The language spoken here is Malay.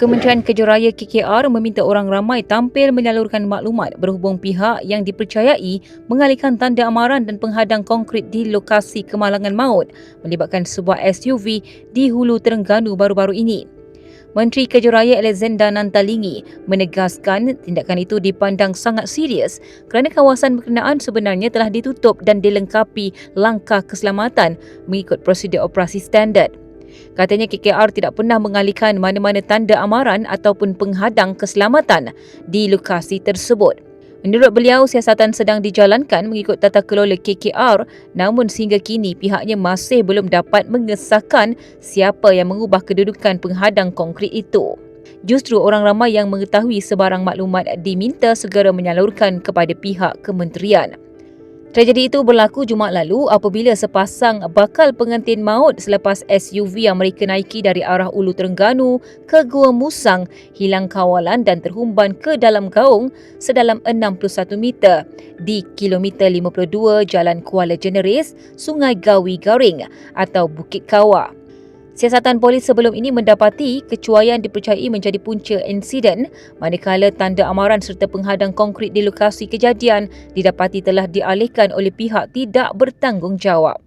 Kementerian Kejuraya KKR meminta orang ramai tampil menyalurkan maklumat berhubung pihak yang dipercayai mengalihkan tanda amaran dan penghadang konkrit di lokasi kemalangan maut melibatkan sebuah SUV di Hulu Terengganu baru-baru ini. Menteri Kejuraya Alexander Nantalingi menegaskan tindakan itu dipandang sangat serius kerana kawasan berkenaan sebenarnya telah ditutup dan dilengkapi langkah keselamatan mengikut prosedur operasi standard. Katanya KKR tidak pernah mengalihkan mana-mana tanda amaran ataupun penghadang keselamatan di lokasi tersebut. Menurut beliau, siasatan sedang dijalankan mengikut tata kelola KKR namun sehingga kini pihaknya masih belum dapat mengesahkan siapa yang mengubah kedudukan penghadang konkrit itu. Justru orang ramai yang mengetahui sebarang maklumat diminta segera menyalurkan kepada pihak kementerian. Tragedi itu berlaku Jumaat lalu apabila sepasang bakal pengantin maut selepas SUV yang mereka naiki dari arah Ulu Terengganu ke Gua Musang hilang kawalan dan terhumban ke dalam gaung sedalam 61 meter di kilometer 52 Jalan Kuala Jeneris, Sungai Gawi Garing atau Bukit Kawah. Siasatan polis sebelum ini mendapati kecuaian dipercayai menjadi punca insiden manakala tanda amaran serta penghadang konkrit di lokasi kejadian didapati telah dialihkan oleh pihak tidak bertanggungjawab.